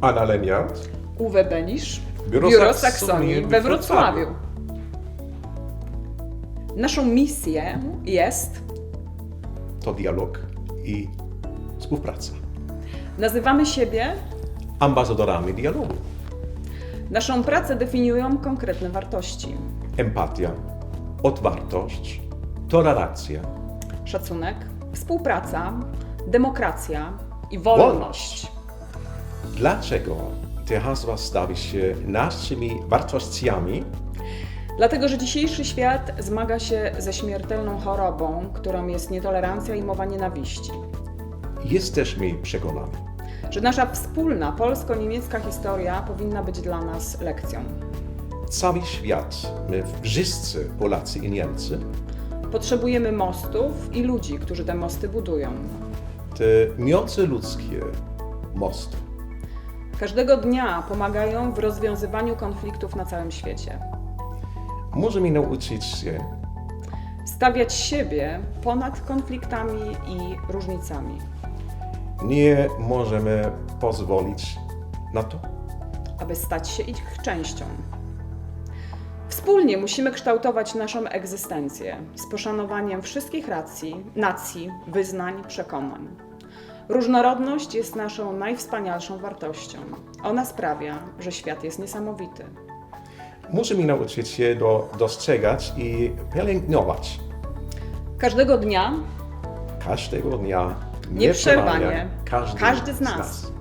Anna Leniart, Uwe Benisz, Biuro Biuro, Saksonii we. Wrocławiu. Naszą misją jest, to dialog i współpraca. nazywamy siebie, Ambasadorami dialogu. naszą pracę definiują konkretne wartości. Empatia, otwartość, tolerancja, Szacunek, współpraca, demokracja i wolność. Dlaczego te hasła stały się naszymi wartościami? Dlatego, że dzisiejszy świat zmaga się ze śmiertelną chorobą, którą jest nietolerancja i mowa nienawiści. Jesteśmy przekonani, Że nasza wspólna polsko-niemiecka historia powinna być dla nas lekcją. cały świat, my wszyscy Polacy i Niemcy, Potrzebujemy mostów i ludzi, którzy te mosty budują. te międzyludzkie mosty, Każdego dnia pomagają w rozwiązywaniu konfliktów na całym świecie. możemy nauczyć się Stawiać siebie ponad konfliktami i różnicami, Nie możemy pozwolić na to. aby stać się ich częścią. Wspólnie musimy kształtować naszą egzystencję z poszanowaniem wszystkich racji, nacji, wyznań, przekonań. Różnorodność jest naszą najwspanialszą wartością. Ona sprawia, że świat jest niesamowity. Musimy nauczyć się do, dostrzegać i pielęgnować Każdego dnia każdego dnia, Nieprzerwanie, każdy, każdy z nas.